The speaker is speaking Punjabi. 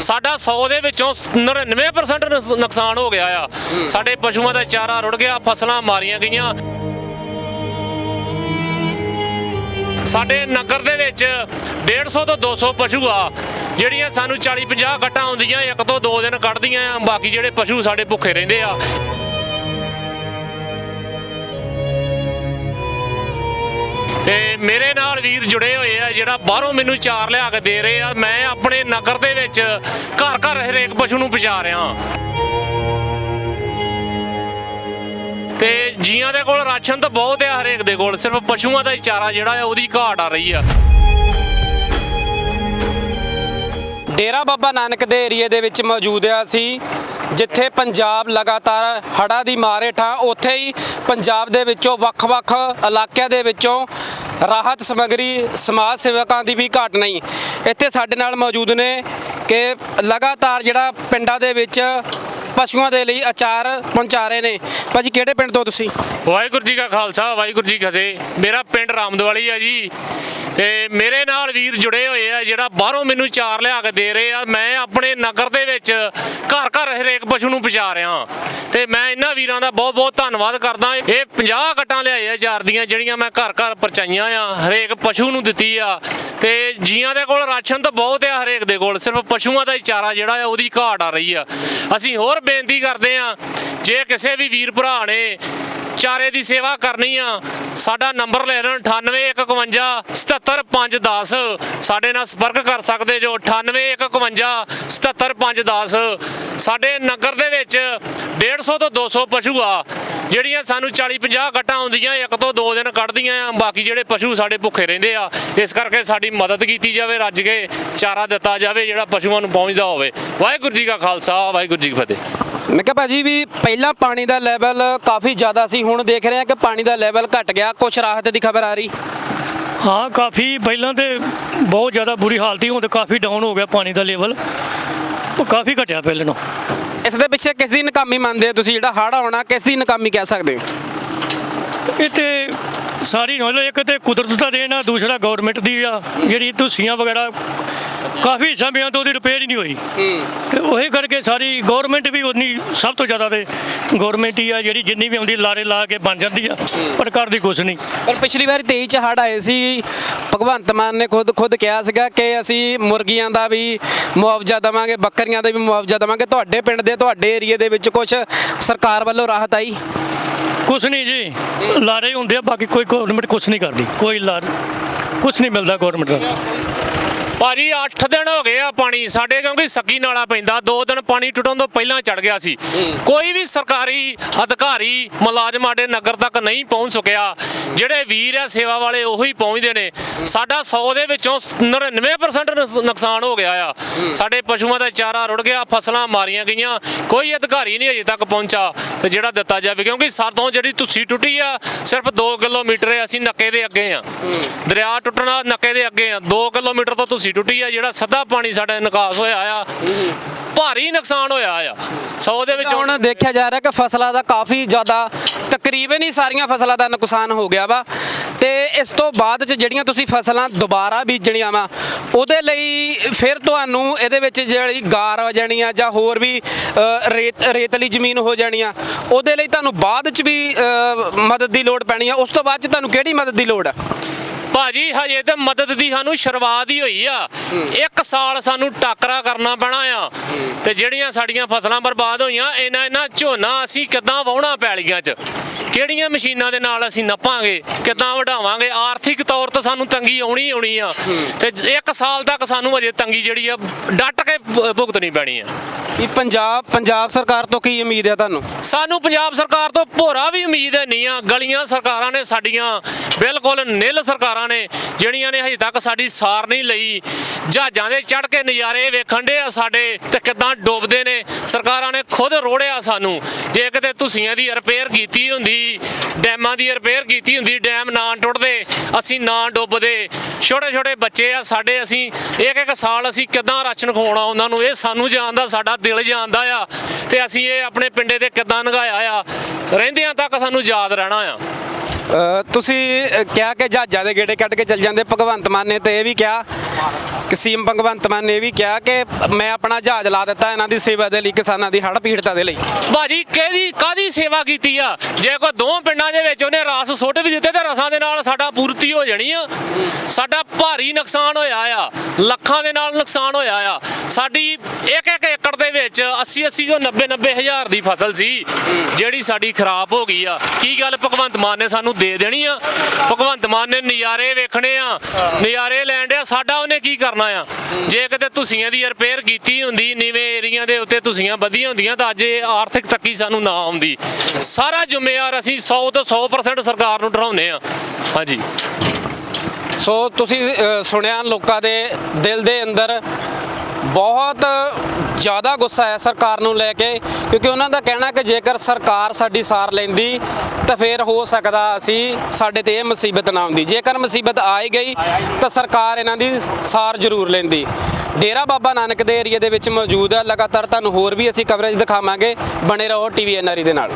ਸਾਡਾ 100 ਦੇ ਵਿੱਚੋਂ 99% ਨੁਕਸਾਨ ਹੋ ਗਿਆ ਆ। ਸਾਡੇ ਪਸ਼ੂਆਂ ਦਾ ਚਾਰਾ ਰੁੜ ਗਿਆ, ਫਸਲਾਂ ਮਾਰੀਆਂ ਗਈਆਂ। ਸਾਡੇ ਨਗਰ ਦੇ ਵਿੱਚ 150 ਤੋਂ 200 ਪਸ਼ੂ ਆ, ਜਿਹੜੀਆਂ ਸਾਨੂੰ 40 50 ਗੱਟਾਂ ਆਉਂਦੀਆਂ, ਇੱਕ ਤੋਂ ਦੋ ਦਿਨ ਕੱਢਦੀਆਂ ਆ, ਬਾਕੀ ਜਿਹੜੇ ਪਸ਼ੂ ਸਾਡੇ ਭੁੱਖੇ ਰਹਿੰਦੇ ਆ। ਤੇ ਮੇਰੇ ਨਾਲ ਵੀਰ ਜੁੜੇ ਹੋਏ ਆ, ਜਿਹੜਾ ਬਾਹਰੋਂ ਮੈਨੂੰ ਚਾਰ ਲਿਆ ਕੇ ਦੇ ਰਹੇ ਆ। ਮੈਂ ਆਪਣੇ ਨਗਰ ਦੇ ਵਿੱਚ ਘਰ ਘਰ ਹਰੇਕ ਪਸ਼ੂ ਨੂੰ ਪਹੁੰਚਾ ਰਿਹਾ ਤੇ ਜੀਆਂ ਦੇ ਕੋਲ ਰਾਸ਼ਨ ਤਾਂ ਬਹੁਤ ਆ ਹਰੇਕ ਦੇ ਕੋਲ, ਸਿਰਫ ਪਸ਼ੂਆਂ ਦਾ ਹੀ ਚਾਰਾ ਜਿਹੜਾ ਆ, ਉਹਦੀ ਘਾਟ ਆ ਰਹੀ ਆ। ਡੇਰਾ ਬਾਬਾ ਨਾਨਕ ਦੇ ਏਰੀਏ ਦੇ ਵਿੱਚ ਮੌਜੂਦ ਆ ਸੀ ਜਿੱਥੇ ਪੰਜਾਬ ਲਗਾਤਾਰ ਹੜ੍ਹਾਂ ਦੀ ਮਾਰ ਹੇਠਾਂ ਉੱਥੇ ਹੀ ਪੰਜਾਬ ਦੇ ਵਿੱਚੋਂ ਵੱਖ-ਵੱਖ ਇਲਾਕਿਆਂ ਦੇ ਵਿੱਚੋਂ ਰਾਹਤ ਸਮੱਗਰੀ, ਸਮਾਜ ਸੇਵਕਾਂ ਦੀ ਵੀ ਘਾਟ ਨਹੀਂ। ਇੱਥੇ ਸਾਡੇ ਨਾਲ ਮੌਜੂਦ ਨੇ ਕਿ ਲਗਾਤਾਰ ਜਿਹੜਾ ਪਿੰਡਾਂ ਦੇ ਵਿੱਚ ਪਸ਼ੂਆਂ ਦੇ ਲਈ ਅਚਾਰ ਪਹੁੰਚਾ ਰਹੇ ਨੇ। ਭਾਜੀ, ਕਿਹੜੇ ਪਿੰਡ ਤੋਂ ਤੁਸੀਂ? ਵਾਹਿਗੁਰੂ ਜੀ ਕਾ ਖਾਲਸਾ, ਵਾਹਿਗੁਰੂ ਜੀ ਕੀ ਫਤਿਹ। ਮੇਰਾ ਪਿੰਡ ਰਾਮਦਵਾਲੀ ਆ ਜੀ। ਤੇ ਮੇਰੇ ਨਾਲ ਵੀਰ ਜੁੜੇ ਹੋਏ ਆ, ਜਿਹੜਾ ਬਾਹਰੋਂ ਮੈਨੂੰ ਚਾਰ ਲਿਆ ਕੇ ਦੇ ਰਹੇ ਆ। ਮੈਂ ਆਪਣੇ ਨਗਰ ਦੇ ਵਿੱਚ ਘਰ ਘਰ ਹਰੇਕ ਪਸ਼ੂ ਨੂੰ ਪਹੁੰਚਾ ਰਿਹਾ ਤੇ ਮੈਂ ਇਹਨਾਂ ਵੀਰਾਂ ਦਾ ਬਹੁਤ ਬਹੁਤ ਧੰਨਵਾਦ ਕਰਦਾ। ਇਹ 50 ਗੱਟਾਂ ਲਿਆਏ ਆ ਚਾਰ ਦੀਆਂ, ਜਿਹੜੀਆਂ ਮੈਂ ਘਰ ਘਰ ਪਹੁੰਚਾਈਆਂ ਆ। ਹਰੇਕ ਪਸ਼ੂ ਨੂੰ ਦਿੱਤੀ ਆ। ਤੇ ਜੀਆਂ ਦੇ ਕੋਲ ਰਾਸ਼ਨ ਤਾਂ ਬਹੁਤ ਆ ਹਰੇਕ ਦੇ ਕੋਲ। ਸਿਰਫ ਪਸ਼ੂਆਂ ਦਾ ਹੀ ਚਾਰਾ ਜਿਹੜਾ ਆ, ਉਹਦੀ ਘਾਟ ਆ ਰਹੀ ਆ। ਅਸੀਂ ਹੋਰ ਬੇਨਤੀ ਕਰਦੇ ਆ ਜੇ ਕਿਸੇ ਵੀ ਵੀਰ ਭਰਾ ਨੇ ਚਾਰੇ ਦੀ ਸੇਵਾ ਕਰਨੀ ਆ। ਸਾਡਾ ਨੰਬਰ ਲੈ ਲੈਣ 9815 77510 ਸਾਡੇ ਨਾਲ ਸੰਪਰਕ ਕਰ ਸਕਦੇ ਜੋ 9815 77510 ਸਾਡੇ ਨਗਰ ਦੇ ਵਿੱਚ 150 ਤੋਂ 200 ਪਸ਼ੂ ਆ, ਜਿਹੜੀਆਂ ਸਾਨੂੰ 40 50 ਗੱਟਾਂ ਆਉਂਦੀਆਂ, ਇੱਕ ਤੋਂ ਦੋ ਦਿਨ ਕੱਢਦੀਆਂ ਆ। ਬਾਕੀ ਜਿਹੜੇ ਪਸ਼ੂ ਸਾਡੇ ਭੁੱਖੇ ਰਹਿੰਦੇ ਆ, ਇਸ ਕਰਕੇ ਸਾਡੀ ਮਦਦ ਕੀਤੀ ਜਾਵੇ, ਰੱਜ ਕੇ ਚਾਰਾ ਦਿੱਤਾ ਜਾਵੇ, ਜਿਹੜਾ ਪਸ਼ੂਆਂ ਨੂੰ ਪਹੁੰਚਦਾ ਹੋਵੇ। ਵਾਹਿਗੁਰੂ ਜੀ ਕਾ ਖਾਲਸਾ, ਵਾਹਿਗੁਰੂ ਜੀ ਕੀ ਫਤਿਹ। ਮੈਂ ਕਿਹਾ ਭਾਜੀ ਵੀ ਪਹਿਲਾਂ ਪਾਣੀ ਦਾ ਲੈਵਲ ਕਾਫੀ ਜ਼ਿਆਦਾ ਸੀ ਹੁਣ ਦੇਖ ਰਹੇ ਹਾਂ ਕਿ ਪਾਣੀ ਦਾ ਲੈਵਲ ਘਟ ਗਿਆ। ਕੁਛ ਰਾਹਤ ਦੀ ਖਬਰ ਆ ਰਹੀ? ਹਾਂ ਕਾਫੀ ਪਹਿਲਾਂ ਤੇ ਬਹੁਤ ਜ਼ਿਆਦਾ ਬੁਰੀ ਹਾਲਤ ਸੀ ਹੁਣ ਤੇ ਕਾਫੀ ਡਾਊਨ ਹੋ ਗਿਆ ਪਾਣੀ ਦਾ ਲੈਵਲ। ਉਹ ਕਾਫੀ ਘਟਿਆ ਪਹਿਲੇ ਨਾਲੋਂ। ਇਸ ਦੇ ਪਿੱਛੇ ਕਿਸ ਦੀ ਨਾਕਾਮੀ ਮੰਨਦੇ ਹੋ ਤੁਸੀਂ? ਜਿਹੜਾ ਹੜ੍ਹ ਆਉਣਾ ਕਿਸ ਦੀ ਨਾਕਾਮੀ ਕਹਿ ਸਕਦੇ ਹੋ? ਇਹ ਤੇ ਸਾਰੀ ਮਤਲਬ ਇੱਕ ਤੇ ਕੁਦਰਤ ਦਾ ਦੇਣ ਆ ਦੂਸਰਾ ਗਵਰਨਮੈਂਟ ਦੀ ਆ ਜਿਹੜੀ ਤੁਸੀਆਂ ਵਗੈਰਾ ਕਾਫੀ ਸਮਿਆਂ ਤੋਂ ਉਹਦੀ ਰਿਪੇਅਰ ਹੀ ਨਹੀਂ ਹੋਈ। ਤੇ ਉਹੀ ਕਰਕੇ ਸਾਰੀ ਗਵਰਨਮੈਂਟ ਵੀ ਉਨੀ ਸਭ ਤੋਂ ਜ਼ਿਆਦਾ ਤੇ ਗਵਰਨਮੈਂਟ ਹੀ ਆ ਜਿਹੜੀ ਜਿੰਨੀ ਵੀ ਆਉਂਦੀ ਲਾਰੇ ਲਾ ਕੇ ਬਣ ਜਾਂਦੀ ਆ ਪਰ ਕਰਦੀ ਕੁਛ ਨਹੀਂ। ਪਰ ਪਿਛਲੀ ਵਾਰੀ 23 ਚ ਹੜ੍ਹ ਆਏ ਸੀ ਭਗਵੰਤ ਮਾਨ ਨੇ ਖੁਦ ਖੁਦ ਕਿਹਾ ਸੀਗਾ ਕਿ ਅਸੀਂ ਮੁਰਗੀਆਂ ਦਾ ਵੀ ਮੁਆਵਜ਼ਾ ਦੇਵਾਂਗੇ ਬੱਕਰੀਆਂ ਦਾ ਵੀ ਮੁਆਵਜ਼ਾ ਦੇਵਾਂਗੇ। ਤੁਹਾਡੇ ਪਿੰਡ ਦੇ ਤੁਹਾਡੇ ਏਰੀਏ ਦੇ ਵਿੱਚ ਕੁਝ ਸਰਕਾਰ ਵੱਲੋਂ ਰਾਹਤ ਆਈ? ਕੁਛ ਨਹੀਂ ਜੀ ਲਾਰੇ ਹੁੰਦੇ ਆ ਬਾਕੀ ਕੋਈ ਗਵਰਨਮੈਂਟ ਕੁਛ ਨਹੀਂ ਕਰਦੀ। ਕੋਈ ਲਾਰ ਕੁਛ ਨਹੀਂ ਮਿਲਦਾ ਗਵਰਨਮੈਂਟ ਦਾ ਭਾਜੀ 8 ਦਿਨ ਹੋ ਗਏ ਆ ਪਾਣੀ। ਸਾਡੇ ਕਿਉਂਕਿ ਸੱਗੀ ਨਾਲਾ ਪੈਂਦਾ 2 ਦਿਨ ਪਾਣੀ ਟੁੱਟਣ ਤੋਂ ਪਹਿਲਾਂ ਚੜ ਗਿਆ ਸੀ। ਕੋਈ ਵੀ ਸਰਕਾਰੀ ਅਧਿਕਾਰੀ ਮੁਲਾਜ਼ਮ ਸਾਡੇ ਨਗਰ ਤੱਕ ਨਹੀਂ ਪਹੁੰਚ ਸਕਿਆ। ਜਿਹੜੇ ਵੀਰ ਆ ਸੇਵਾ ਵਾਲੇ ਉਹੀ ਪਹੁੰਚਦੇ ਨੇ। ਸਾਡਾ 100 ਦੇ ਵਿੱਚੋਂ 99% ਨੁਕਸ- ਨੁਕਸਾਨ ਹੋ ਗਿਆ ਆ। ਸਾਡੇ ਪਸ਼ੂਆਂ ਦਾ ਚਾਰਾ ਰੁੜ ਗਿਆ ਫਸਲਾਂ ਮਾਰੀਆਂ ਗਈਆਂ। ਕੋਈ ਅਧਿਕਾਰੀ ਨਹੀਂ ਅਜੇ ਤੱਕ ਪਹੁੰਚਾ ਤੇ ਜਿਹੜਾ ਦਿੱਤਾ ਜਾਵੇ। ਕਿਉਂਕਿ ਸਾਤੋਂ ਜਿਹੜੀ ਤੁਸੀਂ ਟੁੱਟੀ ਆ ਸਿਰਫ 2 ਕਿਲੋਮੀਟਰ ਅਸੀਂ ਨੱਕੇ ਦੇ ਅੱਗੇ ਆ। ਦਰਿਆ ਟੁੱਟਣਾ ਨੱਕੇ ਦੇ ਅੱਗੇ ਆ। 2 ਕਿਲੋਮੀਟਰ ਤੋਂ ਤੁਸੀਂ ਟੁੱਟੀ ਆ ਜਿਹੜਾ ਸਿੱਧਾ ਪਾਣੀ ਸਾਡਾ ਨਿਕਾਸ ਹੋਇਆ ਆ ਭਾਰੀ ਨੁਕਸਾਨ ਹੋਇਆ ਆ। 100 ਦੇ ਵਿੱਚ ਹੁਣ ਦੇਖਿਆ ਜਾ ਰਿਹਾ ਕਿ ਫਸਲਾਂ ਦਾ ਕਾਫੀ ਜ਼ਿਆਦਾ ਤਕਰੀਬਨ ਹੀ ਸਾਰੀਆਂ ਫਸਲਾਂ ਦਾ ਨੁਕਸਾਨ ਹੋ ਗਿਆ ਵਾ। ਤੇ ਇਸ ਤੋਂ ਬਾਅਦ ਚ ਜਿਹੜੀਆਂ ਤੁਸੀਂ ਫਸਲਾਂ ਦੁਬਾਰਾ ਬੀਜਣੀਆਂ ਵਾ ਉਹਦੇ ਲਈ ਫਿਰ ਤੁਹਾਨੂੰ ਇਹਦੇ ਵਿੱਚ ਜਿਹੜੀ ਗਾਰ ਹੋ ਜਾਣੀ ਆ ਜਾਂ ਹੋਰ ਵੀ ਰੇਤ ਰੇਤਲੀ ਜ਼ਮੀਨ ਹੋ ਜਾਣੀ ਆ ਉਹਦੇ ਲਈ ਤੁਹਾਨੂੰ ਬਾਅਦ ਚ ਵੀ ਮਦਦ ਦੀ ਲੋੜ ਪੈਣੀ ਆ। ਉਸ ਤੋਂ ਬਾਅਦ ਚ ਤੁਹਾਨੂੰ ਕਿਹੜੀ ਮਦਦ ਦੀ ਲੋੜ ਆ? ਭਾਜੀ ਹਜੇ ਤੇ ਮਦਦ ਦੀ ਸਾਨੂੰ ਸ਼ੁਰੂਆਤ ਹੀ ਹੋਈ ਆ। ਇੱਕ ਸਾਲ ਸਾਨੂੰ ਟਾਕਰਾ ਕਰਨਾ ਪੈਣਾ ਆ। ਤੇ ਜਿਹੜੀਆਂ ਸਾਡੀਆਂ ਫਸਲਾਂ ਬਰਬਾਦ ਹੋਈਆਂ, ਇਹਨਾਂ ਇਹਨਾਂ ਝੋਨਾ ਅਸੀਂ ਕਿੱਦਾਂ ਵਾਹੁਣਾ ਪੈਲੀਆਂ 'ਚ? ਕਿਹੜੀਆਂ ਮਸ਼ੀਨਾਂ ਦੇ ਨਾਲ ਅਸੀਂ ਨੱਪਾਂਗੇ? ਕਿੱਦਾਂ ਵਢਾਵਾਂਗੇ? ਆਰਥਿਕ ਤੌਰ ਤੇ ਸਾਨੂੰ ਤੰਗੀ ਆਉਣੀ ਆਉਣੀ ਆ। ਤੇ ਇੱਕ ਸਾਲ ਤੱਕ ਸਾਨੂੰ ਹਜੇ ਤੰਗੀ ਜਿਹੜੀ ਆ, ਡਟ ਕੇ ਭੁਗਤਣੀ ਪੈਣੀ ਆ। ਇਹ ਪੰਜਾਬ ਪੰਜਾਬ ਸਰਕਾਰ ਤੋਂ ਕੀ ਉਮੀਦ ਹੈ ਤੁਹਾਨੂੰ? ਸਾਨੂੰ ਪੰਜਾਬ ਸਰਕਾਰ ਤੋਂ ਭੋਰਾ ਵੀ ਉਮੀਦ ਹੈ ਨਹੀਂ ਆ। ਗਲੀਆਂ ਸਰਕਾਰਾਂ ਨੇ ਸਾਡੀਆਂ ਬਿਲਕੁਲ ਨਿਲ ਸਰਕਾਰਾਂ ਨੇ, ਜਿਹੜੀਆਂ ਨੇ ਹਜੇ ਤੱਕ ਸਾਡੀ ਸਾਰ ਨਹੀਂ ਲਈ। ਜਹਾਜ਼ਾਂ ਦੇ ਚੜ ਕੇ ਨਜ਼ਾਰੇ ਵੇਖਣ ਦੇ ਆ ਸਾਡੇ ਤੇ ਕਿਦਾਂ ਡੁੱਬਦੇ ਨੇ। ਸਰਕਾਰਾਂ ਨੇ ਖੁਦ ਰੋੜਿਆ ਸਾਨੂੰ। ਜੇ ਕਿਤੇ ਤੁਸੀਆਂ ਦੀ ਰਿਪੇਅਰ ਕੀਤੀ ਹੁੰਦੀ, ਡੈਮਾਂ ਦੀ ਰਿਪੇਅਰ ਕੀਤੀ ਹੁੰਦੀ, ਡੈਮ ਨਾ ਟੁੱਟਦੇ, ਅਸੀਂ ਨਾ ਡੁੱਬਦੇ। ਛੋਟੇ ਛੋਟੇ ਬੱਚੇ ਆ ਸਾਡੇ, ਅਸੀਂ ਇੱਕ ਇੱਕ ਸਾਲ ਅਸੀਂ ਕਿਦਾਂ ਰਾਸ਼ਨ ਖਵਾਉਣਾ ਉਹਨਾਂ ਨੂੰ, ਇਹ ਸਾਨੂੰ ਜਾਣਦਾ ਸਾਡਾ ਦਿਲ ਜਾਣਦਾ ਆ ਤੇ ਅਸੀਂ ਇਹ ਆਪਣੇ ਪਿੰਡੇ ਦੇ ਕਿਦਾਂ ਨਗਾਇਆ ਆ। ਰਹਿੰਦਿਆਂ ਤੱਕ ਸਾਨੂੰ ਯਾਦ ਰਹਿਣਾ ਆ। ਤੁਸੀਂ ਕਿਹਾ ਕਿ ਜਹਾਜ਼ਾਂ ਦੇ ਗੇੜੇ ਕੱਢ ਕੇ ਚੱਲ ਜਾਂਦੇ, ਭਗਵੰਤ ਮਾਨ ਨੇ ਤੇ ਇਹ ਵੀ ਕਿਹਾ ਕਿ ਸੀਐਮ ਭਗਵੰਤ ਮਾਨ ਨੇ ਵੀ ਕਿਹਾ ਕਿ ਮੈਂ ਆਪਣਾ ਜਹਾਜ਼ ਲਾ ਦਿੱਤਾ ਇਹਨਾਂ ਦੀ ਸੇਵਾ ਦੇ ਲਈ, ਕਿਸਾਨਾਂ ਦੀ ਹੜ੍ਹ ਪੀੜਤਾਂ ਦੇ ਲਈ। ਭਾਜੀ, ਕਿਹਦੀ ਕਾਦੀ ਸੇਵਾ ਕੀਤੀ ਆ? ਜੇ ਕੋਈ ਦੋ ਪਿੰਡਾਂ ਦੇ ਵਿੱਚ ਉਹਨੇ ਰਸ ਸੁੱਟ ਵੀ ਦਿੱਤੇ ਤੇ ਰਸਾਂ ਦੇ ਨਾਲ ਸਾਡਾ ਪੂਰਤੀ ਹੋ ਜਾਣੀ ਆ। ਸਾਡਾ ਭਾਰੀ ਨੁਕਸਾਨ ਹੋਇਆ ਆ। ਲੱਖਾਂ ਦੇ ਨਾਲ ਨੁਕਸਾਨ ਹੋਇਆ ਆ। ਸਾਡੀ ਇੱਕ ਇੱਕ ਏਕੜ ਦੇ ਵਿੱਚ 80 80 ਤੋਂ 90 90 ਹਜ਼ਾਰ ਦੀ ਫਸਲ ਸੀ, ਜਿਹੜੀ ਸਾਡੀ ਖਰਾਬ ਹੋ ਗਈ ਆ। ਕੀ ਗੱਲ ਭਗਵੰਤ ਮਾਨ ਨੇ ਸਾਨੂੰ ਦੇ ਦੇਣੀ ਆ? ਭਗਵੰਤ ਮਾਨ ਨੇ ਨਜ਼ਾਰੇ ਵੇਖਣੇ ਆ, ਨਜ਼ਾਰੇ ਲੈਣ ਡਿਆ। ਸਾਡਾ ਉਹਨੇ ਕੀ ਕਰਨਾ ਆ? ਜੇ ਕਿਤੇ ਤੁਸੀਆਂ ਦੀ ਰਿਪੇਅਰ ਕੀਤੀ ਹੁੰਦੀ, ਨੀਵੇਂ ਏਰੀਆ ਦੇ ਉੱਤੇ ਤੁਸੀਆਂ ਵਧੀਆਂ ਹੁੰਦੀਆਂ, ਤਾਂ ਅੱਜ ਇਹ ਆਰਥਿਕ ਤੱਕੀ ਸਾਨੂੰ ਨਾ ਆਉਂਦੀ। ਸਾਰਾ ਜ਼ਿੰਮੇਵਾਰ ਅਸੀਂ 100 ਤੋਂ 100% ਸਰਕਾਰ ਨੂੰ ਠਹਿਰਾਉਂਦੇ ਆ। ਹਾਂਜੀ। ਸੋ ਤੁਸੀਂ ਸੁਣਿਆ ਲੋਕਾਂ ਦੇ ਦਿਲ ਦੇ ਅੰਦਰ ਬਹੁਤ ਜ਼ਿਆਦਾ ਗੁੱਸਾ ਹੈ ਸਰਕਾਰ ਨੂੰ ਲੈ ਕੇ, ਕਿਉਂਕਿ ਉਹਨਾਂ ਦਾ ਕਹਿਣਾ ਕਿ ਜੇਕਰ ਸਰਕਾਰ ਸਾਡੀ ਸਾਰ ਲੈਂਦੀ, ਤਾਂ ਫਿਰ ਹੋ ਸਕਦਾ ਅਸੀਂ ਸਾਡੇ ਤੇ ਇਹ ਮੁਸੀਬਤ ਨਾ ਆਉਂਦੀ ਜੇਕਰ ਮੁਸੀਬਤ ਆ ਹੀ ਗਈ, ਤਾਂ ਸਰਕਾਰ ਇਹਨਾਂ ਦੀ ਸਾਰ ਜ਼ਰੂਰ ਲੈਂਦੀ। ਡੇਰਾ ਬਾਬਾ ਨਾਨਕ ਦੇ ਏਰੀਆ ਦੇ ਵਿੱਚ ਮੌਜੂਦ ਹੈ ਲਗਾਤਾਰ ਤੁਹਾਨੂੰ ਹੋਰ ਵੀ ਅਸੀਂ ਕਵਰੇਜ ਦਿਖਾਵਾਂਗੇ। ਬਣੇ ਰਹੋ ਟੀਵੀ ਐਨਆਰਈ ਦੇ ਨਾਲ।